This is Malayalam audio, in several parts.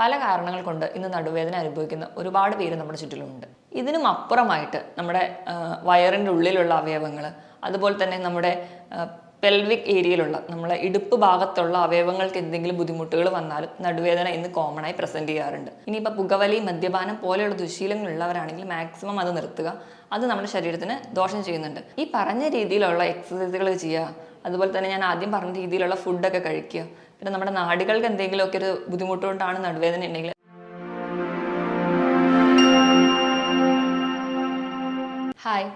പല കാരണങ്ങൾ കൊണ്ട് ഇന്ന് നടുവേദന അനുഭവിക്കുന്ന ഒരുപാട് പേര് നമ്മുടെ ചുറ്റിലുമുണ്ട് ഇതിനും അപ്പുറമായിട്ട് നമ്മുടെ വയറിന്റെ ഉള്ളിലുള്ള അവയവങ്ങൾ അതുപോലെ തന്നെ നമ്മുടെ പെൽവിക് ഏരിയയിലുള്ള നമ്മളെ ഇടുപ്പ് ഭാഗത്തുള്ള അവയവങ്ങൾക്ക് എന്തെങ്കിലും ബുദ്ധിമുട്ടുകൾ വന്നാലും നടുവേദന ഇന്ന് കോമൺ ആയി പ്രസന്റ് ചെയ്യാറുണ്ട്. ഇനിയിപ്പോൾ പുകവലി മദ്യപാനം പോലെയുള്ള ദുശീലങ്ങൾ ഉള്ളവരാണെങ്കിൽ മാക്സിമം അത് നിർത്തുക. അത് നമ്മുടെ ശരീരത്തിന് ദോഷം ചെയ്യുന്നുണ്ട്. ഈ പറഞ്ഞ രീതിയിലുള്ള എക്സസൈസുകൾ ചെയ്യുക അതുപോലെ തന്നെ ഞാൻ ആദ്യം പറഞ്ഞ രീതിയിലുള്ള ഫുഡൊക്കെ കഴിക്കുക പിന്നെ നമ്മുടെ നാടുകൾക്ക് എന്തെങ്കിലുമൊക്കെ ഒരു ബുദ്ധിമുട്ടുകൊണ്ടാണ് നടുവേദന ഉണ്ടെങ്കിൽ. ഹായ്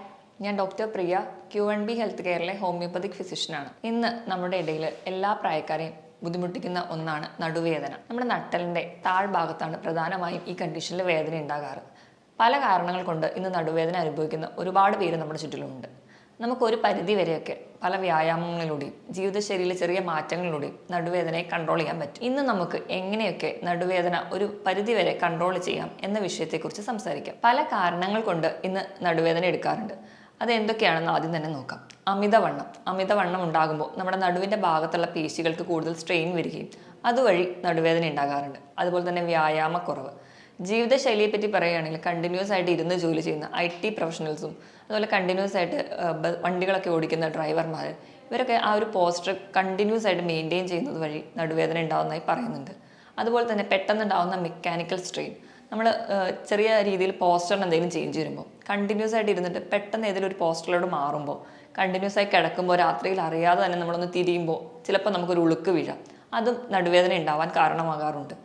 ഞാൻ doctor Priya Q N B health കെയറിലെ homoeopathic ഫിസിഷ്യനാണ് ഇന്ന് നമ്മുടെ ഇടയിൽ എല്ലാ പ്രായക്കാരെയും ബുദ്ധിമുട്ടിക്കുന്ന ഒന്നാണ് നടുവേദന. നമ്മുടെ നട്ടലിന്റെ താഴ്ഭാഗത്താണ് പ്രധാനമായും ഈ കണ്ടീഷനിൽ വേദന ഉണ്ടാകാറ്. പല കാരണങ്ങൾ കൊണ്ട് ഇന്ന് നടുവേദന അനുഭവിക്കുന്ന ഒരുപാട് പേര് നമ്മുടെ ചുറ്റിലുമുണ്ട്. നമുക്ക് ഒരു പരിധി വരെയൊക്കെ പല വ്യായാമങ്ങളിലൂടെയും ജീവിതശൈലിയിലെ ചെറിയ മാറ്റങ്ങളിലൂടെയും നടുവേദനയെ കൺട്രോൾ ചെയ്യാൻ പറ്റും. ഇന്ന് നമുക്ക് എങ്ങനെയൊക്കെ നടുവേദന ഒരു പരിധി വരെ കൺട്രോൾ ചെയ്യാം എന്ന വിഷയത്തെക്കുറിച്ച് സംസാരിക്കാം. പല കാരണങ്ങൾ കൊണ്ട് ഇന്ന് നടുവേദന എടുക്കാറുണ്ട്. അത് എന്തൊക്കെയാണെന്ന് ആദ്യം തന്നെ നോക്കാം. അമിതവണ്ണം. അമിതവണ്ണം ഉണ്ടാകുമ്പോൾ നമ്മുടെ നടുവിന്റെ ഭാഗത്തുള്ള പേശികൾക്ക് കൂടുതൽ സ്ട്രെയിൻ വരികയും അതുവഴി നടുവേദന ഉണ്ടാകാറുണ്ട്. അതുപോലെ തന്നെ വ്യായാമക്കുറവ്. ജീവിതശൈലിയെ പറ്റി പറയുകയാണെങ്കിൽ കണ്ടിന്യൂസ് ആയിട്ട് ഇരുന്ന് ജോലി ചെയ്യുന്ന ഐ ടി പ്രൊഫഷണൽസും അതുപോലെ കണ്ടിന്യൂസ് ആയിട്ട് വണ്ടികളൊക്കെ ഓടിക്കുന്ന ഡ്രൈവർമാർ ഇവരൊക്കെ ആ ഒരു പോസ്റ്റർ കണ്ടിന്യൂസ് ആയിട്ട് മെയിന്റെയിൻ ചെയ്യുന്നത് വഴി നടുവേദന ഉണ്ടാവുന്നതായി പറയുന്നുണ്ട്. അതുപോലെ തന്നെ പെട്ടെന്നുണ്ടാവുന്ന മെക്കാനിക്കൽ സ്ട്രെയിൻ നമ്മൾ ചെറിയ രീതിയിൽ പോസ്റ്ററിന് എന്തെങ്കിലും ചേഞ്ച് വരുമ്പോൾ കണ്ടിന്യൂസ് ആയിട്ട് ഇരുന്നിട്ട് പെട്ടെന്ന് ഏതെങ്കിലും ഒരു പോസ്റ്ററിലോട് മാറുമ്പോൾ കണ്ടിന്യൂസ് ആയി കിടക്കുമ്പോൾ രാത്രിയിൽ അറിയാതെ തന്നെ നമ്മളൊന്ന് തിരിയുമ്പോൾ ചിലപ്പോൾ നമുക്കൊരു ഉളുക്ക് വീഴാം. അതും നടുവേദന ഉണ്ടാവാൻ കാരണമാകാറുണ്ട്.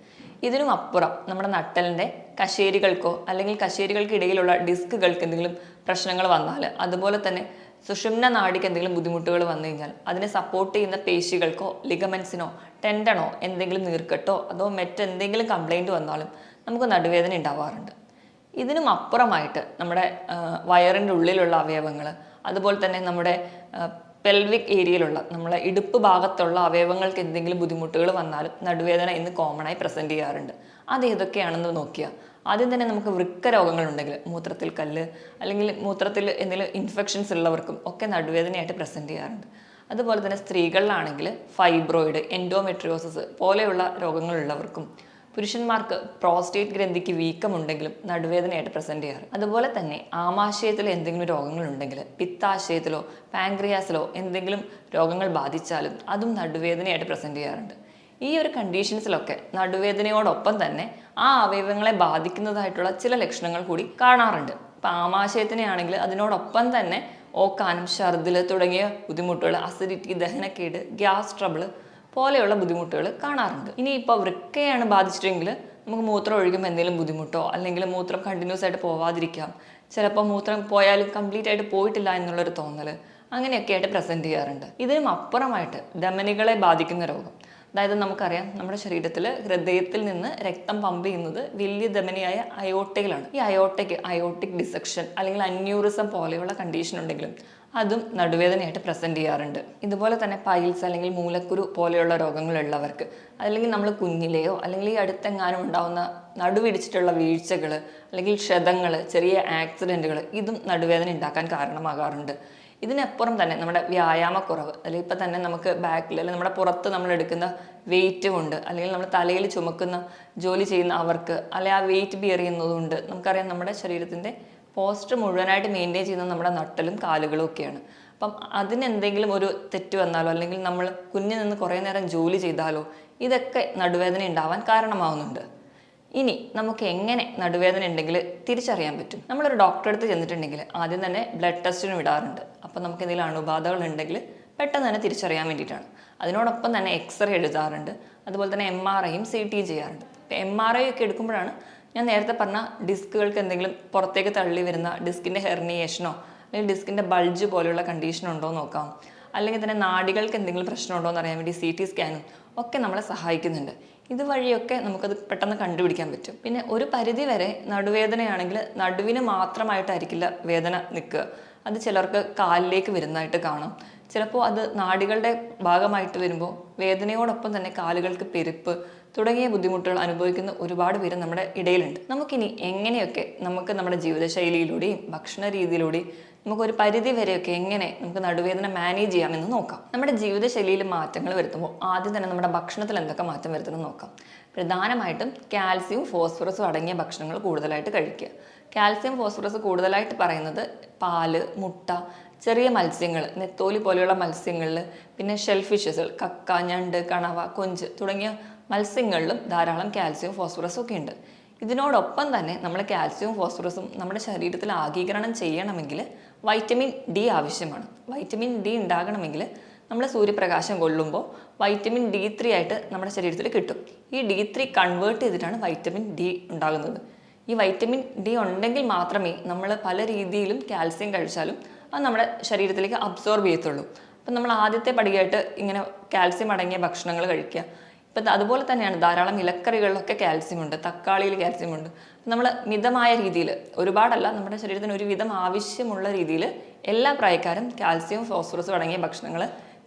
ഇതിനും അപ്പുറം നമ്മുടെ നട്ടലിന്റെ കശേരികൾക്കോ അല്ലെങ്കിൽ കശേരികൾക്ക് ഇടയിലുള്ള ഡിസ്കുകൾക്ക് എന്തെങ്കിലും പ്രശ്നങ്ങൾ വന്നാൽ അതുപോലെ തന്നെ സുഷുമ്ന നാടിക്ക് എന്തെങ്കിലും ബുദ്ധിമുട്ടുകൾ വന്നു കഴിഞ്ഞാൽ അതിനെ സപ്പോർട്ട് ചെയ്യുന്ന പേശികൾക്കോ ലിഗമെൻസിനോ ടെൻഡണോ എന്തെങ്കിലും നീർക്കെട്ടോ അതോ മറ്റെന്തെങ്കിലും കംപ്ലൈന്റ് വന്നാലും നമുക്ക് നടുവേദന ഉണ്ടാവാറുണ്ട്. ഇതിനും അപ്പുറമായിട്ട് നമ്മുടെ വയറിന്റെ ഉള്ളിലുള്ള അവയവങ്ങൾ അതുപോലെ തന്നെ നമ്മുടെ പെൽവിക് ഏരിയയിലുള്ള നമ്മളെ ഇടുപ്പ് ഭാഗത്തുള്ള അവയവങ്ങൾക്ക് എന്തെങ്കിലും ബുദ്ധിമുട്ടുകൾ വന്നാലും നടുവേദന ഇന്ന് കോമണായി പ്രസന്റ് ചെയ്യാറുണ്ട്. അത് ഏതൊക്കെയാണെന്ന് നോക്കിയാൽ ആദ്യം തന്നെ നമുക്ക് വൃക്ക രോഗങ്ങളുണ്ടെങ്കിൽ മൂത്രത്തിൽ കല്ല് അല്ലെങ്കിൽ മൂത്രത്തിൽ എന്തെങ്കിലും ഇൻഫെക്ഷൻസ് ഉള്ളവർക്കും ഒക്കെ നടുവേദനയായിട്ട് പ്രസന്റ് ചെയ്യാറുണ്ട്. അതുപോലെ തന്നെ സ്ത്രീകളിലാണെങ്കിൽ ഫൈബ്രോയിഡ് എൻഡോമെട്രിയോസിസ് പോലെയുള്ള രോഗങ്ങളുള്ളവർക്കും പുരുഷന്മാർക്ക് പ്രോസ്റ്റേറ്റ് ഗ്രന്ഥിക്ക് വീക്കമുണ്ടെങ്കിലും നടുവേദനയായിട്ട് പ്രസന്റ് ചെയ്യാറ് അതുപോലെ തന്നെ ആമാശയത്തിൽ എന്തെങ്കിലും രോഗങ്ങളുണ്ടെങ്കിൽ പിത്താശയത്തിലോ പാങ്ക്രിയാസിലോ എന്തെങ്കിലും രോഗങ്ങൾ ബാധിച്ചാലും അതും നടുവേദനയായിട്ട് പ്രസന്റ് ചെയ്യാറുണ്ട്. ഈ ഒരു കണ്ടീഷൻസിലൊക്കെ നടുവേദനയോടൊപ്പം തന്നെ ആ അവയവങ്ങളെ ബാധിക്കുന്നതായിട്ടുള്ള ചില ലക്ഷണങ്ങൾ കൂടി കാണാറുണ്ട്. ഇപ്പം ആമാശയത്തിനെയാണെങ്കിൽ അതിനോടൊപ്പം തന്നെ ഓക്കാനം ഛർദിൽ തുടങ്ങിയ ബുദ്ധിമുട്ടുകൾ അസിഡിറ്റി ദഹനക്കേട് ഗ്യാസ് ട്രബിൾ പോലെയുള്ള ബുദ്ധിമുട്ടുകൾ കാണാറുണ്ട്. ഇനി ഇപ്പോൾ വൃക്കയാണ് ബാധിച്ചിട്ടെങ്കിൽ നമുക്ക് മൂത്രം ഒഴുകുമ്പോൾ എന്തെങ്കിലും ബുദ്ധിമുട്ടോ അല്ലെങ്കിൽ മൂത്രം കണ്ടിന്യൂസ് ആയിട്ട് പോവാതിരിക്കാം. ചിലപ്പോൾ മൂത്രം പോയാലും കംപ്ലീറ്റ് ആയിട്ട് പോയിട്ടില്ല എന്നുള്ളൊരു തോന്നൽ അങ്ങനെയൊക്കെ ആയിട്ട് പ്രസന്റ് ചെയ്യാറുണ്ട്. ഇതിനും അപ്പുറമായിട്ട് ധമനികളെ ബാധിക്കുന്ന രോഗം. അതായത് നമുക്കറിയാം നമ്മുടെ ശരീരത്തിൽ ഹൃദയത്തിൽ നിന്ന് രക്തം പമ്പ് ചെയ്യുന്നത് വലിയ ധമനിയായ അയോട്ടയിലാണ് ഈ അയോട്ടയ്ക്ക് അയോട്ടിക് ഡിസക്ഷൻ അല്ലെങ്കിൽ അന്യൂറിസം പോലെയുള്ള കണ്ടീഷൻ ഉണ്ടെങ്കിലും അതും നടുവേദനയായിട്ട് പ്രസന്റ് ചെയ്യാറുണ്ട്. ഇതുപോലെ തന്നെ പൈൽസ് അല്ലെങ്കിൽ മൂലക്കുരു പോലെയുള്ള രോഗങ്ങളുള്ളവർക്ക് അല്ലെങ്കിൽ നമ്മൾ കുഞ്ഞിലെയോ അല്ലെങ്കിൽ ഈ അടുത്തെങ്ങാനും ഉണ്ടാവുന്ന നടുവിടിച്ചിട്ടുള്ള വീഴ്ചകൾ അല്ലെങ്കിൽ ക്ഷതങ്ങൾ ചെറിയ ആക്സിഡന്റുകൾ ഇതും നടുവേദന ഉണ്ടാക്കാൻ കാരണമാകാറുണ്ട്. ഇതിനപ്പുറം തന്നെ നമ്മുടെ വ്യായാമക്കുറവ് അല്ലെങ്കിൽ ഇപ്പം തന്നെ നമുക്ക് ബാക്കിൽ അല്ലെങ്കിൽ നമ്മുടെ പുറത്ത് നമ്മൾ എടുക്കുന്ന വെയിറ്റ് കൊണ്ട് അല്ലെങ്കിൽ നമ്മൾ തലയിൽ ചുമക്കുന്ന ജോലി ചെയ്യുന്ന അവർക്ക് അല്ലെങ്കിൽ ആ വെയിറ്റ് ബിയർ ചെയ്യുന്നതുകൊണ്ട് നമുക്കറിയാം നമ്മുടെ ശരീരത്തിന്റെ പോസ്റ്റ് മുഴുവനായിട്ട് മെയിന്റെയിൻ ചെയ്യുന്ന നമ്മുടെ നട്ടലും കാലുകളും ഒക്കെയാണ്. അപ്പം അതിനെന്തെങ്കിലും ഒരു തെറ്റ് വന്നാലോ അല്ലെങ്കിൽ നമ്മൾ കുഞ്ഞിൽ നിന്ന് കുറേ നേരം ജോലി ചെയ്താലോ ഇതൊക്കെ നടുവേദന ഉണ്ടാവാൻ കാരണമാവുന്നുണ്ട്. ഇനി നമുക്ക് എങ്ങനെ നടുവേദന ഉണ്ടെങ്കിൽ തിരിച്ചറിയാൻ പറ്റും. നമ്മളൊരു ഡോക്ടറെ അടുത്ത് ചെന്നിട്ടുണ്ടെങ്കിൽ ആദ്യം തന്നെ ബ്ലഡ് ടെസ്റ്റിന് വിടാറുണ്ട് അപ്പം നമുക്ക് എന്തെങ്കിലും അണുബാധകൾ ഉണ്ടെങ്കിൽ പെട്ടെന്ന് തന്നെ തിരിച്ചറിയാൻ വേണ്ടിയിട്ടാണ്. അതിനോടൊപ്പം തന്നെ എക്സ്റേ എഴുതാറുണ്ട്. അതുപോലെ തന്നെ എം ആർ ഐയും സി ടിയും ചെയ്യാറുണ്ട്. എം ആർ ഐ ഒക്കെ എടുക്കുമ്പോഴാണ് ഞാൻ നേരത്തെ പറഞ്ഞ ഡിസ്കുകൾക്ക് എന്തെങ്കിലും പുറത്തേക്ക് തള്ളി വരുന്ന ഡിസ്കിന്റെ ഹെർണിയേഷനോ അല്ലെങ്കിൽ ഡിസ്കിന്റെ ബൾജ് പോലെയുള്ള കണ്ടീഷൻ ഉണ്ടോ എന്ന് നോക്കാം. അല്ലെങ്കിൽ തന്നെ നാടികൾക്ക് എന്തെങ്കിലും പ്രശ്നമുണ്ടോ എന്ന് അറിയാൻ വേണ്ടി സി ടി സ്കാനും ഒക്കെ നമ്മളെ സഹായിക്കുന്നുണ്ട്. ഇതുവഴിയൊക്കെ നമുക്കത് പെട്ടെന്ന് കണ്ടുപിടിക്കാൻ പറ്റും. പിന്നെ ഒരു പരിധി വരെ നടുവേദനയാണെങ്കിൽ നടുവിന് മാത്രമായിട്ടായിരിക്കില്ല വേദന നിൽക്കുക. അത് ചിലർക്ക് കാലിലേക്ക് വരുന്നതായിട്ട് കാണാം. ചിലപ്പോൾ അത് നാടികളുടെ ഭാഗമായിട്ട് വരുമ്പോൾ വേദനയോടൊപ്പം തന്നെ കാലുകൾക്ക് പെരുപ്പ് തുടങ്ങിയ ബുദ്ധിമുട്ടുകൾ അനുഭവിക്കുന്ന ഒരുപാട് പേര് നമ്മുടെ ഇടയിലുണ്ട്. നമുക്കിനി എങ്ങനെയൊക്കെ നമുക്ക് നമ്മുടെ ജീവിതശൈലിയിലൂടെയും ഭക്ഷണ രീതിയിലൂടെയും നമുക്കൊരു പരിധി വരെയൊക്കെ എങ്ങനെ നമുക്ക് നടുവേദന മാനേജ് ചെയ്യാമെന്ന് നോക്കാം. നമ്മുടെ ജീവിതശൈലിയിൽ മാറ്റങ്ങൾ വരുത്തുമ്പോൾ ആദ്യം തന്നെ നമ്മുടെ ഭക്ഷണത്തിൽ എന്തൊക്കെ മാറ്റം വരുത്തണം നോക്കാം. പ്രധാനമായിട്ടും കാൽസ്യവും ഫോസ്ഫറസും അടങ്ങിയ ഭക്ഷണങ്ങൾ കൂടുതലായിട്ട് കഴിക്കുക. കാൽസ്യം ഫോസ്ഫറസ് കൂടുതലായിട്ട് പറയുന്നത് പാൽ മുട്ട ചെറിയ മത്സ്യങ്ങൾ നെത്തോലി പോലെയുള്ള മത്സ്യങ്ങളിൽ പിന്നെ ഷെൽഫിഷസ് കക്ക ഞണ്ട് കണവ കൊഞ്ച് തുടങ്ങിയ മത്സ്യങ്ങളിലും ധാരാളം കാൽസ്യവും ഫോസ്ഫറസും ഒക്കെ ഉണ്ട്. ഇതിനോടൊപ്പം തന്നെ നമ്മൾ കാൽസ്യവും ഫോസ്ഫറസും നമ്മുടെ ശരീരത്തിൽ ആഗീകരണം ചെയ്യണമെങ്കിൽ വൈറ്റമിൻ ഡി ആവശ്യമാണ്. വൈറ്റമിൻ ഡി ഉണ്ടാകണമെങ്കിൽ നമ്മൾ സൂര്യപ്രകാശം കൊള്ളുമ്പോൾ വൈറ്റമിൻ ഡി ത്രീ ആയിട്ട് നമ്മുടെ ശരീരത്തിൽ കിട്ടും. ഈ ഡി ത്രീ കൺവേർട്ട് ചെയ്തിട്ടാണ് വൈറ്റമിൻ ഡി ഉണ്ടാകുന്നത്. ഈ വൈറ്റമിൻ ഡി ഉണ്ടെങ്കിൽ മാത്രമേ നമ്മൾ പല രീതിയിലും കാൽസ്യം കഴിച്ചാലും അത് നമ്മുടെ ശരീരത്തിലേക്ക് അബ്സോർബ് ചെയ്യത്തുള്ളൂ. അപ്പം നമ്മൾ ആദ്യത്തെ പടിയായിട്ട് ഇങ്ങനെ കാൽസ്യം അടങ്ങിയ ഭക്ഷണങ്ങൾ കഴിക്കുക. ഇപ്പം അതുപോലെ തന്നെയാണ് ധാരാളം ഇലക്കറികളിലൊക്കെ കാൽസ്യം ഉണ്ട് തക്കാളിയിൽ കാൽസ്യം ഉണ്ട്. നമ്മൾ മിതമായ രീതിയിൽ ഒരുപാടല്ല നമ്മുടെ ശരീരത്തിന് ഒരുവിധം ആവശ്യമുള്ള രീതിയിൽ എല്ലാ പ്രായക്കാരും കാൽസ്യം ഫോസ്ഫറസ് അടങ്ങിയ ഭക്ഷണങ്ങൾ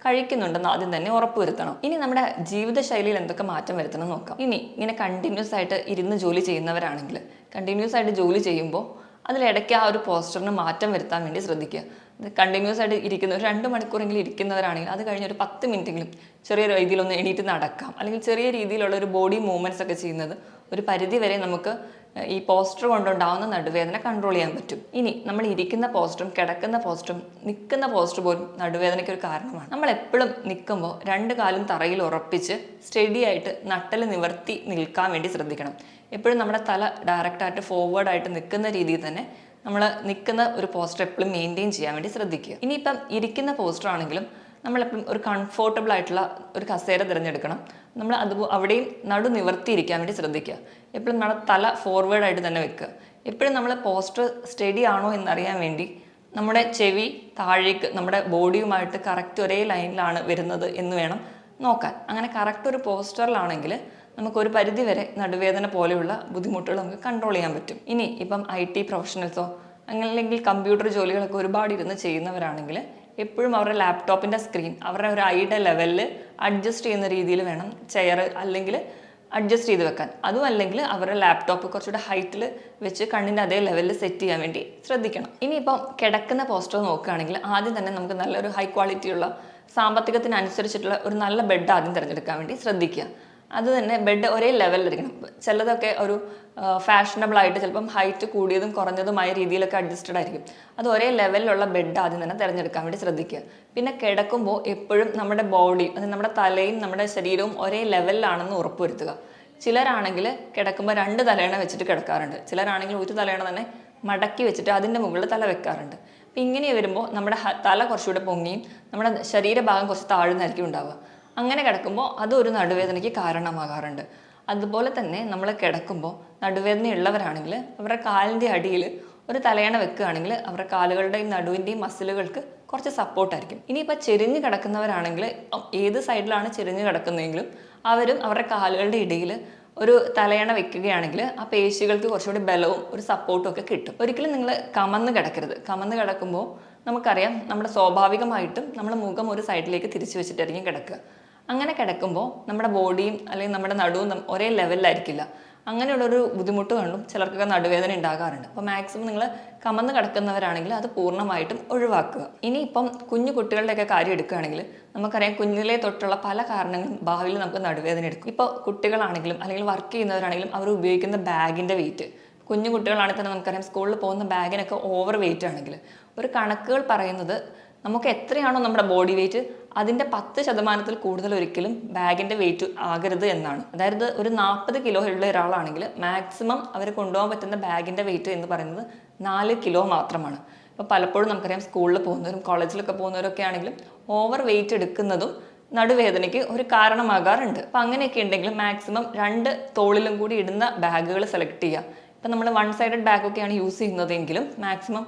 കഴിക്കുന്നുണ്ടെന്ന് ആദ്യം തന്നെ ഉറപ്പുവരുത്തണം. ഇനി നമ്മുടെ ജീവിതശൈലിയിൽ എന്തൊക്കെ മാറ്റം വരുത്തണം നോക്കാം. ഇനി ഇങ്ങനെ കണ്ടിന്യൂസ് ആയിട്ട് ഇരുന്ന് ജോലി ചെയ്യുന്നവരാണെങ്കിൽ കണ്ടിന്യൂസ് ആയിട്ട് ജോലി ചെയ്യുമ്പോൾ അതിലിടയ്ക്ക് ആ ഒരു പോസ്റ്ററിന് മാറ്റം വരുത്താൻ വേണ്ടി ശ്രദ്ധിക്കുക. കണ്ടിന്യൂസ് ആയിട്ട് ഇരിക്കുന്ന ഒരു രണ്ട് മണിക്കൂറെങ്കിലും ഇരിക്കുന്നവരാണെങ്കിൽ അത് കഴിഞ്ഞ ഒരു പത്ത് മിനിറ്റെങ്കിലും ചെറിയ രീതിയിലൊന്ന് എണീറ്റ് നടക്കാം. അല്ലെങ്കിൽ ചെറിയ രീതിയിലുള്ള ഒരു ബോഡി മൂവ്മെന്റ്സ് ഒക്കെ ചെയ്യുന്നത് ഒരു പരിധി വരെ നമുക്ക് ഈ പോസ്റ്റർ കൊണ്ടുണ്ടാവുന്ന നടുവേദന കൺട്രോൾ ചെയ്യാൻ പറ്റും. ഇനി നമ്മൾ ഇരിക്കുന്ന പോസ്റ്ററും കിടക്കുന്ന പോസ്റ്ററും നിൽക്കുന്ന പോസ്റ്റർ പോലും നടുവേദനയ്ക്ക് ഒരു കാരണമാണ്. നമ്മൾ എപ്പോഴും നിൽക്കുമ്പോൾ രണ്ട് കാലും തറയിൽ ഉറപ്പിച്ച് സ്റ്റഡി ആയിട്ട് നട്ടൽ നിവർത്തി നിൽക്കാൻ വേണ്ടി ശ്രദ്ധിക്കണം. എപ്പോഴും നമ്മുടെ തല ഡയറക്റ്റായിട്ട് ഫോർവേഡായിട്ട് നിൽക്കുന്ന രീതിയിൽ തന്നെ നമ്മൾ നിൽക്കുന്ന ഒരു പോസ്റ്റർ എപ്പോഴും മെയിന്റെയിൻ ചെയ്യാൻ വേണ്ടി ശ്രദ്ധിക്കുക. ഇനിയിപ്പം ഇരിക്കുന്ന പോസ്റ്റർ ആണെങ്കിലും നമ്മളെപ്പോഴും ഒരു കംഫോർട്ടബിൾ ആയിട്ടുള്ള ഒരു കസേര തിരഞ്ഞെടുക്കണം. നമ്മൾ അത് അവിടെയും നടു നിവർത്തിയിരിക്കാൻ വേണ്ടി ശ്രദ്ധിക്കുക. എപ്പോഴും നമ്മുടെ തല ഫോർവേഡ് ആയിട്ട് തന്നെ വെക്കുക. എപ്പോഴും നമ്മൾ പോസ്റ്റർ സ്റ്റഡി ആണോ എന്നറിയാൻ വേണ്ടി നമ്മുടെ ചെവി താഴേക്ക് നമ്മുടെ ബോഡിയുമായിട്ട് കറക്റ്റ് ഒരേ ലൈനിലാണ് വരുന്നത് എന്ന് വേണം നോക്കാൻ. അങ്ങനെ കറക്റ്റ് ഒരു പോസ്റ്ററിലാണെങ്കിൽ നമുക്കൊരു പരിധിവരെ നടുവേദന പോലെയുള്ള ബുദ്ധിമുട്ടുകൾ നമുക്ക് കൺട്രോൾ ചെയ്യാൻ പറ്റും. ഇനി ഇപ്പം ഐ ടി പ്രൊഫഷണൽസോ അല്ലെങ്കിൽ കമ്പ്യൂട്ടർ ജോലികളൊക്കെ ഒരുപാട് ഇരുന്ന് ചെയ്യുന്നവരാണെങ്കിൽ എപ്പോഴും അവരുടെ ലാപ്ടോപ്പിന്റെ സ്ക്രീൻ അവരുടെ ഒരു ഐയുടെ ലെവലിൽ അഡ്ജസ്റ്റ് ചെയ്യുന്ന രീതിയിൽ വേണം ചെയർ അല്ലെങ്കിൽ അഡ്ജസ്റ്റ് ചെയ്ത് വെക്കാൻ. അതും അല്ലെങ്കിൽ അവരുടെ ലാപ്ടോപ്പ് കുറച്ചുകൂടെ ഹൈറ്റിൽ വെച്ച് കണ്ണിന്റെ അതേ ലെവലിൽ സെറ്റ് ചെയ്യാൻ വേണ്ടി ശ്രദ്ധിക്കണം. ഇനിയിപ്പം കിടക്കുന്ന പോസ്റ്റർ നോക്കുകയാണെങ്കിൽ ആദ്യം തന്നെ നമുക്ക് നല്ലൊരു ഹൈ ക്വാളിറ്റിയുള്ള സാമ്പത്തികത്തിനനുസരിച്ചിട്ടുള്ള ഒരു നല്ല ബെഡ് ആദ്യം തിരഞ്ഞെടുക്കാൻ വേണ്ടി ശ്രദ്ധിക്കുക. അത് തന്നെ ബെഡ് ഒരേ ലെവലിലിരിക്കണം ചിലതൊക്കെ ഒരു ഫാഷനബിൾ ആയിട്ട് ചിലപ്പം ഹൈറ്റ് കൂടിയതും കുറഞ്ഞതുമായ രീതിയിലൊക്കെ അഡ്ജസ്റ്റഡ് ആയിരിക്കും. അത് ഒരേ ലെവലിലുള്ള ബെഡ് ആദ്യം തന്നെ തിരഞ്ഞെടുക്കാൻ വേണ്ടി ശ്രദ്ധിക്കുക. പിന്നെ കിടക്കുമ്പോൾ എപ്പോഴും നമ്മുടെ ബോഡി അത് നമ്മുടെ തലയും നമ്മുടെ ശരീരവും ഒരേ ലെവലിലാണെന്ന് ഉറപ്പുവരുത്തുക. ചിലരാണെങ്കിൽ കിടക്കുമ്പോൾ രണ്ട് തലയണ വെച്ചിട്ട് കിടക്കാറുണ്ട്. ചിലരാണെങ്കിൽ ഒരു തലയണ തന്നെ മടക്കി വെച്ചിട്ട് അതിന്റെ മുകളിൽ തല വെക്കാറുണ്ട്. അപ്പം ഇങ്ങനെ വരുമ്പോൾ നമ്മുടെ തല കുറച്ചുകൂടെ പൊങ്ങിയും നമ്മുടെ ശരീരഭാഗം കുറച്ച് താഴ്ന്നായിരിക്കും ഉണ്ടാവുക. അങ്ങനെ കിടക്കുമ്പോൾ അതൊരു നടുവേദനയ്ക്ക് കാരണമാകാറുണ്ട്. അതുപോലെ തന്നെ നമ്മൾ കിടക്കുമ്പോൾ നടുവേദനയുള്ളവരാണെങ്കിൽ അവരുടെ കാലിന്റെ അടിയിൽ ഒരു തലയണ വെക്കുകയാണെങ്കിൽ അവരുടെ കാലുകളുടെയും നടുവിന്റെയും മസിലുകൾക്ക് കുറച്ച് സപ്പോർട്ടായിരിക്കും. ഇനിയിപ്പോൾ ചെരിഞ്ഞ് കിടക്കുന്നവരാണെങ്കിൽ ഏത് സൈഡിലാണ് ചെരിഞ്ഞ് കിടക്കുന്നതെങ്കിലും അവരും അവരുടെ കാലുകളുടെ ഇടയിൽ ഒരു തലയണ വെക്കുകയാണെങ്കിൽ ആ പേശികൾക്ക് കുറച്ചുകൂടി ബലവും ഒരു സപ്പോർട്ടും ഒക്കെ കിട്ടും. ഒരിക്കലും നിങ്ങൾ കമന്ന് കിടക്കരുത്. കമന്ന് കിടക്കുമ്പോൾ നമുക്കറിയാം നമ്മുടെ സ്വാഭാവികമായിട്ടും നമ്മുടെ മുഖം ഒരു സൈഡിലേക്ക് തിരിച്ചു വെച്ചിട്ടായിരിക്കും കിടക്കുക. അങ്ങനെ കിടക്കുമ്പോൾ നമ്മുടെ ബോഡിയും അല്ലെങ്കിൽ നമ്മുടെ നടുവും ഒരേ ലെവലിലായിരിക്കില്ല. അങ്ങനെയുള്ളൊരു ബുദ്ധിമുട്ട് കണ്ടും ചിലർക്കൊക്കെ നടുവേദന ഉണ്ടാകാറുണ്ട്. അപ്പോൾ മാക്സിമം നിങ്ങൾ കമന്ന് കിടക്കുന്നവരാണെങ്കിൽ അത് പൂർണമായിട്ടും ഒഴിവാക്കുക. ഇനിയിപ്പം കുഞ്ഞു കുട്ടികളുടെയൊക്കെ കാര്യം എടുക്കുകയാണെങ്കിൽ നമുക്കറിയാം കുഞ്ഞിലെ തൊട്ടുള്ള പല കാരണങ്ങളും ഭാവിയിൽ നമുക്ക് നടുവേദന എടുക്കും. ഇപ്പോൾ കുട്ടികളാണെങ്കിലും അല്ലെങ്കിൽ വർക്ക് ചെയ്യുന്നവരാണെങ്കിലും അവർ ഉപയോഗിക്കുന്ന ബാഗിന്റെ വെയിറ്റ്. കുഞ്ഞു കുട്ടികളാണെങ്കിൽ തന്നെ നമുക്കറിയാം സ്കൂളിൽ പോകുന്ന ബാഗിനൊക്കെ ഓവർ വെയിറ്റ് ആണെങ്കിൽ. ഒരു കണക്കുകൾ പറയുന്നത് നമുക്ക് എത്രയാണോ നമ്മുടെ ബോഡി വെയിറ്റ് അതിന്റെ പത്ത് ശതമാനത്തിൽ കൂടുതൽ ഒരിക്കലും ബാഗിന്റെ വെയിറ്റ് ആകരുത് എന്നാണ്. അതായത് ഒരു നാൽപ്പത് കിലോ ഉള്ള ഒരാളാണെങ്കിൽ മാക്സിമം അവർ കൊണ്ടുപോകാൻ പറ്റുന്ന ബാഗിന്റെ വെയിറ്റ് എന്ന് പറയുന്നത് നാല് കിലോ മാത്രമാണ്. ഇപ്പോൾ പലപ്പോഴും നമുക്കറിയാം സ്കൂളിൽ പോകുന്നവരും കോളേജിലൊക്കെ പോകുന്നവരൊക്കെ ആണെങ്കിലും ഓവർ വെയിറ്റ് എടുക്കുന്നതും നടുവേദനയ്ക്ക് ഒരു കാരണമാകാറുണ്ട്. അപ്പം അങ്ങനെയൊക്കെ ഉണ്ടെങ്കിൽ മാക്സിമം രണ്ട് തോളിലും കൂടി ഇടുന്ന ബാഗുകൾ സെലക്ട് ചെയ്യുക. ഇപ്പം നമ്മൾ വൺ സൈഡഡ് ബാഗൊക്കെയാണ് യൂസ് ചെയ്യുന്നതെങ്കിലും മാക്സിമം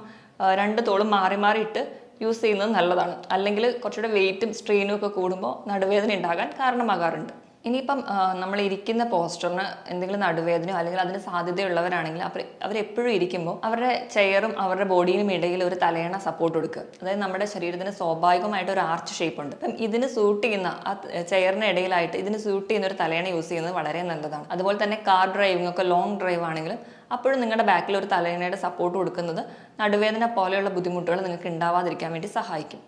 രണ്ട് തോളും മാറി മാറിയിട്ട് യൂസ് ചെയ്യുന്നത് നല്ലതാണ്. അല്ലെങ്കിൽ കുറച്ചുകൂടെ വെയിറ്റും സ്ട്രെയിനും ഒക്കെ കൂടുമ്പോൾ നടുവേദന ഉണ്ടാകാൻ കാരണമാകാറുണ്ട്. ഇനിയിപ്പം നമ്മൾ ഇരിക്കുന്ന പോസ്റ്ററിന് എന്തെങ്കിലും നടുവേദനയോ അല്ലെങ്കിൽ അതിന് സാധ്യതയുള്ളവരാണെങ്കിൽ അവർ അവരെപ്പോഴും ഇരിക്കുമ്പോൾ അവരുടെ ചെയറും അവരുടെ ബോഡിയിലും ഇടയിൽ ഒരു തലയണ സപ്പോർട്ട് കൊടുക്കുക. അതായത് നമ്മുടെ ശരീരത്തിന് സ്വാഭാവികമായിട്ട് ഒരു ആർച്ച് ഷേപ്പ് ഉണ്ട്. അപ്പം ഇതിന് സൂട്ട് ചെയ്യുന്ന ആ ചെയറിന് ഇടയിലായിട്ട് ഇതിന് സൂട്ട് ചെയ്യുന്ന ഒരു തലയണ യൂസ് ചെയ്യുന്നത് വളരെ നല്ലതാണ്. അതുപോലെ തന്നെ കാർ ഡ്രൈവിംഗ് ഒക്കെ ലോങ് ഡ്രൈവ് ആണെങ്കിലും അപ്പോഴും നിങ്ങളുടെ ബാക്കിൽ ഒരു തലയണയുടെ സപ്പോർട്ട് കൊടുക്കുന്നത് നടുവേദന പോലെയുള്ള ബുദ്ധിമുട്ടുകൾ നിങ്ങൾക്ക് ഉണ്ടാവാതിരിക്കാൻ വേണ്ടി സഹായിക്കും.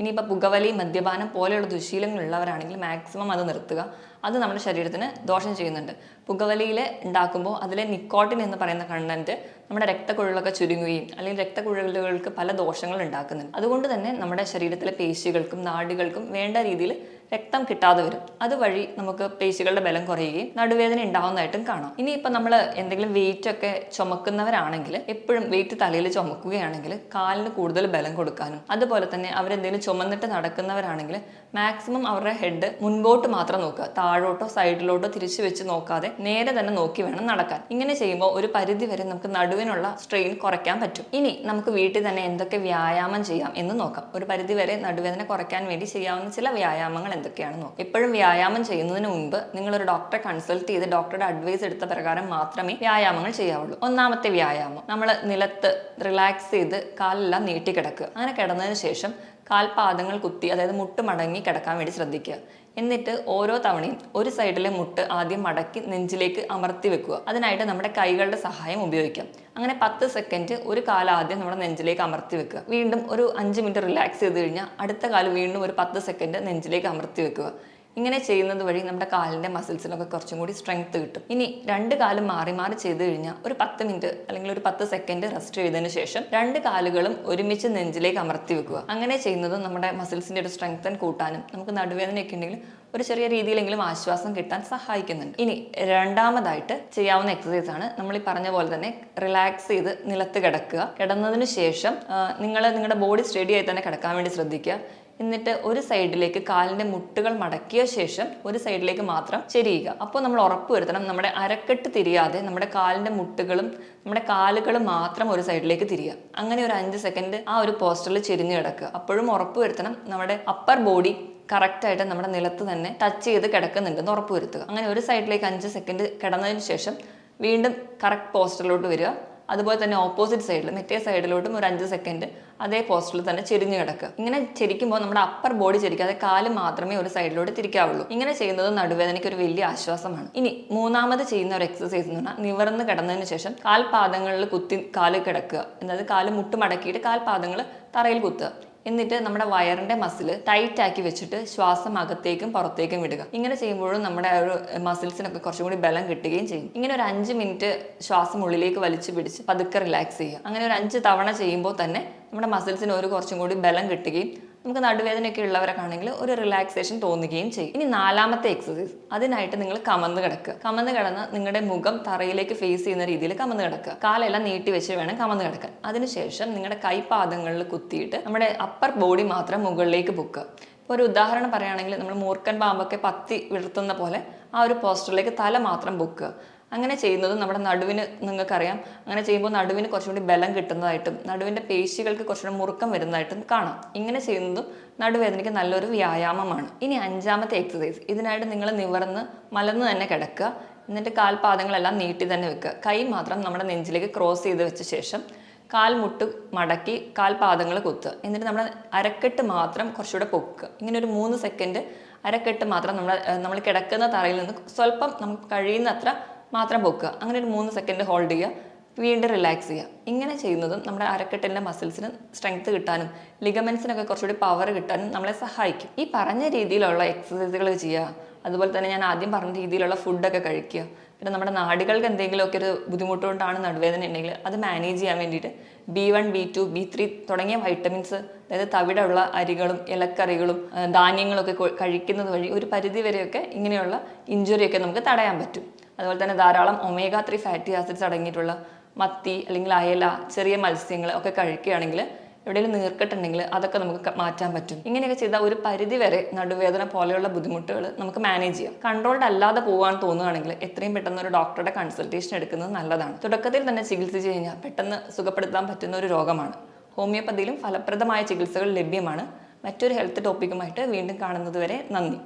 ഇനിയിപ്പോൾ പുകവലി മദ്യപാനം പോലെയുള്ള ദുശീലങ്ങളുള്ളവരാണെങ്കിൽ മാക്സിമം അത് നിർത്തുക. അത് നമ്മുടെ ശരീരത്തിന് ദോഷം ചെയ്യുന്നുണ്ട്. പുകവലിയിൽ ഉണ്ടാക്കുമ്പോൾ അതിലെ നിക്കോട്ടിൻ എന്ന് പറയുന്ന കണ്ടന്റ് നമ്മുടെ രക്തക്കുഴലൊക്കെ ചുരുങ്ങുകയും അല്ലെങ്കിൽ രക്തക്കുഴലുകൾക്ക് പല ദോഷങ്ങൾ ഉണ്ടാക്കുന്നുണ്ട്. അതുകൊണ്ട് തന്നെ നമ്മുടെ ശരീരത്തിലെ പേശികൾക്കും നാഡികൾക്കും വേണ്ട രീതിയിൽ രക്തം കിട്ടാതെ വരും. അതുവഴി നമുക്ക് പേശികളുടെ ബലം കുറയുകയും നടുവേദന ഉണ്ടാവുന്നതായിട്ടും കാണാം. ഇനിയിപ്പോൾ നമ്മൾ എന്തെങ്കിലും വെയിറ്റ് ഒക്കെ ചുമക്കുന്നവരാണെങ്കിൽ എപ്പോഴും വെയിറ്റ് തലയിൽ ചുമക്കുകയാണെങ്കിൽ കാലിന് കൂടുതൽ ബലം കൊടുക്കാനും അതുപോലെ തന്നെ അവരെന്തെങ്കിലും ചുമന്നിട്ട് നടക്കുന്നവരാണെങ്കിൽ മാക്സിമം അവരുടെ ഹെഡ് മുൻപോട്ട് മാത്രം നോക്കുക. താഴോട്ടോ സൈഡിലോട്ടോ തിരിച്ചു വെച്ച് നോക്കാതെ നേരെ തന്നെ നോക്കി വേണം നടക്കാൻ. ഇങ്ങനെ ചെയ്യുമ്പോൾ ഒരു പരിധി വരെ നമുക്ക് നടുവിനുള്ള സ്ട്രെയിൻ കുറയ്ക്കാൻ പറ്റും. ഇനി നമുക്ക് വീട്ടിൽ തന്നെ എന്തൊക്കെ വ്യായാമം ചെയ്യാം എന്ന് നോക്കാം. ഒരു പരിധി വരെ നടുവേദന കുറയ്ക്കാൻ വേണ്ടി ചെയ്യാവുന്ന ചില വ്യായാമങ്ങൾ എന്തൊക്കെയാണെന്ന് നോക്കാം. എപ്പോഴും വ്യായാമം ചെയ്യുന്നതിന് മുൻപ് നിങ്ങൾ ഒരു ഡോക്ടറെ കൺസൾട്ട് ചെയ്ത് ഡോക്ടറുടെ അഡ്വൈസ് എടുത്ത പ്രകാരം മാത്രമേ വ്യായാമങ്ങൾ ചെയ്യാവുള്ളൂ. ഒന്നാമത്തെ വ്യായാമം. നമ്മൾ നിലത്ത് റിലാക്സ് ചെയ്ത് കാലെല്ലാം നീട്ടിക്കിടക്കുക അങ്ങനെ കിടന്നതിന് ശേഷം കാൽപാദങ്ങൾ കുത്തി അതായത് മുട്ട് മടങ്ങി കിടക്കാൻ വേണ്ടി ശ്രദ്ധിക്കുക. എന്നിട്ട് ഓരോ തവണയും ഒരു സൈഡിലെ മുട്ട് ആദ്യം മടക്കി നെഞ്ചിലേക്ക് അമർത്തി വെക്കുക. അതിനായിട്ട് നമ്മുടെ കൈകളുടെ സഹായം ഉപയോഗിക്കാം. അങ്ങനെ പത്ത് സെക്കൻഡ് ഒരു കാൽ ആദ്യം നമ്മുടെ നെഞ്ചിലേക്ക് അമർത്തി വെക്കുക. വീണ്ടും ഒരു അഞ്ച് മിനിറ്റ് റിലാക്സ് ചെയ്ത് കഴിഞ്ഞാൽ അടുത്ത കാൽ വീണ്ടും ഒരു പത്ത് സെക്കൻഡ് നെഞ്ചിലേക്ക് അമർത്തി വെക്കുക. ഇങ്ങനെ ചെയ്യുന്നത് വഴി നമ്മുടെ കാലിന്റെ മസിൽസിനൊക്കെ കുറച്ചും കൂടി സ്ട്രെങ്ത് കിട്ടും. ഇനി രണ്ട് കാലും മാറി മാറി ചെയ്ത് കഴിഞ്ഞാൽ ഒരു പത്ത് മിനിറ്റ് അല്ലെങ്കിൽ ഒരു പത്ത് സെക്കൻഡ് റെസ്റ്റ് ചെയ്തതിന് ശേഷം രണ്ട് കാലുകളും ഒരുമിച്ച് നെഞ്ചിലേക്ക് അമർത്തി വെക്കുക. അങ്ങനെ ചെയ്യുന്നത് നമ്മുടെ മസിൽസിന്റെ ഒരു സ്ട്രെങ്തൻ കൂട്ടാനും നമുക്ക് നടുവേദനയൊക്കെ ഉണ്ടെങ്കിൽ ഒരു ചെറിയ രീതിയിലെങ്കിലും ആശ്വാസം കിട്ടാൻ സഹായിക്കുന്നുണ്ട്. ഇനി രണ്ടാമതായിട്ട് ചെയ്യാവുന്ന എക്സസൈസ് ആണ് നമ്മൾ ഈ പറഞ്ഞ പോലെ തന്നെ റിലാക്സ് ചെയ്ത് നിലത്ത് കിടക്കുക. കിടന്നതിന് ശേഷം നിങ്ങൾ നിങ്ങളുടെ ബോഡി സ്റ്റഡി ആയി തന്നെ കിടക്കാൻ വേണ്ടി ശ്രദ്ധിക്കുക. എന്നിട്ട് ഒരു സൈഡിലേക്ക് കാലിന്റെ മുട്ടുകൾ മടക്കിയ ശേഷം ഒരു സൈഡിലേക്ക് മാത്രം ചെരിയുക. അപ്പോൾ നമ്മൾ ഉറപ്പുവരുത്തണം നമ്മുടെ അരക്കെട്ട് തിരിയാതെ നമ്മുടെ കാലിന്റെ മുട്ടുകളും നമ്മുടെ കാലുകളും മാത്രം ഒരു സൈഡിലേക്ക് തിരിയുക. അങ്ങനെ ഒരു അഞ്ച് സെക്കൻഡ് ആ ഒരു പോസ്റ്ററിൽ ചെരിഞ്ഞു കിടക്കുക. അപ്പോഴും ഉറപ്പുവരുത്തണം നമ്മുടെ അപ്പർ ബോഡി കറക്റ്റായിട്ട് നമ്മുടെ നിലത്ത് തന്നെ ടച്ച് ചെയ്ത് കിടക്കുന്നുണ്ടെന്ന് ഉറപ്പുവരുത്തുക അങ്ങനെ ഒരു സൈഡിലേക്ക് അഞ്ച് സെക്കൻഡ് കിടന്നതിന് ശേഷം വീണ്ടും കറക്റ്റ് പോസ്റ്ററിലോട്ട് വരിക. അതുപോലെ തന്നെ ഓപ്പോസിറ്റ് സൈഡിലും മറ്റേ സൈഡിലോട്ടും ഒരു അഞ്ച് സെക്കൻഡ് അതേ പോസ്റ്ററിൽ തന്നെ ചെരിഞ്ഞു കിടക്കുക ഇങ്ങനെ ചെരിക്കുമ്പോൾ നമ്മുടെ അപ്പർ ബോഡി ചെരിക്കാതെ കാൽ മാത്രമേ ഒരു സൈഡിലോട്ട് തിരിക്കാവുള്ളൂ. ഇങ്ങനെ ചെയ്യുന്നത് നടുവേദനയ്ക്ക് ഒരു വലിയ ആശ്വാസമാണ്. ഇനി മൂന്നാമത് ചെയ്യുന്ന ഒരു എക്സസൈസ് എന്ന് പറഞ്ഞാൽ നിവർന്ന് കിടന്നതിന് ശേഷം കാൽപാദങ്ങളിൽ കുത്തി കാൽ കിടക്കുക. അതായത് കാൽ മുട്ടുമടക്കിയിട്ട് കാൽപാദങ്ങൾ തറയിൽ കുത്തുക. എന്നിട്ട് നമ്മുടെ വയറിന്റെ മസിൽ ടൈറ്റ് ആക്കി വെച്ചിട്ട് ശ്വാസം അകത്തേക്കും പുറത്തേക്കും വിടുക. ഇങ്ങനെ ചെയ്യുമ്പോഴും നമ്മുടെ ഒരു മസിൽസിനൊക്കെ കുറച്ചും കൂടി ബലം കിട്ടുകയും ചെയ്യും. ഇങ്ങനെ ഒരു അഞ്ച് മിനിറ്റ് ശ്വാസം ഉള്ളിലേക്ക് വലിച്ചു പിടിച്ച് പതുക്കെ റിലാക്സ് ചെയ്യുക. അങ്ങനെ ഒരു അഞ്ച് തവണ ചെയ്യുമ്പോൾ തന്നെ നമ്മുടെ മസിൽസിന് ഒരു കുറച്ചും കൂടി ബലം കിട്ടുകയും നമുക്ക് നടുവേദനയൊക്കെ ഉള്ളവരൊക്കെയാണെങ്കിൽ ഒരു റിലാക്സേഷൻ തോന്നുകയും ചെയ്യും. ഇനി നാലാമത്തെ എക്സസൈസ് അതിനായിട്ട് നിങ്ങൾ കമന്ന് കിടക്കുക. കമന്ന് കിടന്ന് നിങ്ങളുടെ മുഖം തറയിലേക്ക് ഫേസ് ചെയ്യുന്ന രീതിയിൽ കമന്ന് കിടക്കുക. കാലെല്ലാം നീട്ടി വെച്ച് വേണം കമന്ന് കിടക്കാൻ. അതിനുശേഷം നിങ്ങളുടെ കൈപാദങ്ങളിൽ കുത്തിയിട്ട് നമ്മുടെ അപ്പർ ബോഡി മാത്രം മുകളിലേക്ക് പൊക്കുക. ഒരു ഉദാഹരണം പറയുകയാണെങ്കിൽ നമ്മൾ മൂർക്കൻ പാമ്പൊക്കെ പത്തി വിടർത്തുന്ന പോലെ ആ ഒരു പോസ്റ്ററിലേക്ക് തല മാത്രം പൊക്കുക. അങ്ങനെ ചെയ്യുന്നത് നമ്മുടെ നടുവിന് നിങ്ങൾക്കറിയാം. അങ്ങനെ ചെയ്യുമ്പോൾ നടുവിന് കുറച്ചുകൂടി ബലം കിട്ടുന്നതായിട്ടും നടുവിന്റെ പേശികൾക്ക് കുറച്ചുകൂടി മുറുക്കം വരുന്നതായിട്ടും കാണാം. ഇങ്ങനെ ചെയ്യുന്നതും നടുവേദനയ്ക്ക് നല്ലൊരു വ്യായാമമാണ്. ഇനി അഞ്ചാമത്തെ എക്സസൈസ് ഇതിനായിട്ട് നിങ്ങൾ നിവർന്ന് മലന്ന് തന്നെ കിടക്കുക. എന്നിട്ട് കാൽപാദങ്ങളെല്ലാം നീട്ടി തന്നെ വെക്കുക. കൈ മാത്രം നമ്മുടെ നെഞ്ചിലേക്ക് ക്രോസ് ചെയ്ത് വെച്ച ശേഷം കാൽമുട്ട് മടക്കി കാൽപാദങ്ങൾ കുത്തുക. എന്നിട്ട് നമ്മുടെ അരക്കെട്ട് മാത്രം കുറച്ചുകൂടെ പൊക്കുക. ഇങ്ങനെ ഒരു മൂന്ന് സെക്കൻഡ് അരക്കെട്ട് മാത്രം നമ്മുടെ നമ്മൾ കിടക്കുന്ന തറയിൽ നിന്ന് സ്വല്പം നമുക്ക് കഴിയുന്നത്ര മാത്രം പൊക്കുക. അങ്ങനെ ഒരു മൂന്ന് സെക്കൻഡ് ഹോൾഡ് ചെയ്യുക. വീണ്ടും റിലാക്സ് ചെയ്യുക. ഇങ്ങനെ ചെയ്യുന്നതും നമ്മുടെ അരക്കെട്ടിന്റെ മസിൽസിന് സ്ട്രെങ്ത് കിട്ടാനും ലിഗമെൻസിനൊക്കെ കുറച്ചുകൂടി പവർ കിട്ടാനും നമ്മളെ സഹായിക്കും. ഈ പറഞ്ഞ രീതിയിലുള്ള എക്സസൈസുകൾ ചെയ്യുക. അതുപോലെ തന്നെ ഞാൻ ആദ്യം പറഞ്ഞ രീതിയിലുള്ള ഫുഡൊക്കെ കഴിക്കുക. പിന്നെ നമ്മുടെ നാടുകൾക്ക് എന്തെങ്കിലുമൊക്കെ ഒരു ബുദ്ധിമുട്ട് കൊണ്ടാണ് നടുവേദന ഉണ്ടെങ്കിൽ അത് മാനേജ് ചെയ്യാൻ വേണ്ടിയിട്ട് B one B two B three തുടങ്ങിയ വൈറ്റമിൻസ് അതായത് തവിടുള്ള അരികളും ഇലക്കറികളും ധാന്യങ്ങളൊക്കെ കഴിക്കുന്നത് വഴി ഒരു പരിധി വരെയൊക്കെ ഇങ്ങനെയുള്ള ഇഞ്ചുറിയൊക്കെ നമുക്ക് തടയാൻ പറ്റും. അതുപോലെ തന്നെ ധാരാളം ഒമേഗ ത്രീ ഫാറ്റി ആസിഡ്സ് അടങ്ങിയിട്ടുള്ള മത്തി അല്ലെങ്കിൽ അയല ചെറിയ മത്സ്യങ്ങൾ ഒക്കെ കഴിക്കുകയാണെങ്കിൽ എവിടെയെങ്കിലും നീർക്കെട്ടുണ്ടെങ്കിൽ അതൊക്കെ നമുക്ക് മാറ്റാൻ പറ്റും. ഇങ്ങനെയൊക്കെ ചെയ്താൽ ഒരു പരിധി വരെ നടുവേദന പോലെയുള്ള ബുദ്ധിമുട്ടുകൾ നമുക്ക് മാനേജ് ചെയ്യാം. കൺട്രോൾഡ് അല്ലാതെ പോകാൻ തോന്നുകയാണെങ്കിൽ എത്രയും പെട്ടെന്ന് ഒരു ഡോക്ടറുടെ കൺസൾട്ടേഷൻ എടുക്കുന്നത് നല്ലതാണ്. തുടക്കത്തിൽ തന്നെ ചികിത്സിച്ച് കഴിഞ്ഞാൽ പെട്ടെന്ന് സുഖപ്പെടുത്താൻ പറ്റുന്ന ഒരു രോഗമാണ്. ഹോമിയോപ്പതിയിലും ഫലപ്രദമായ ചികിത്സകൾ ലഭ്യമാണ്. മറ്റൊരു ഹെൽത്ത് ടോപ്പിക്കുമായിട്ട് വീണ്ടും കാണുന്നത് വരെ നന്ദി.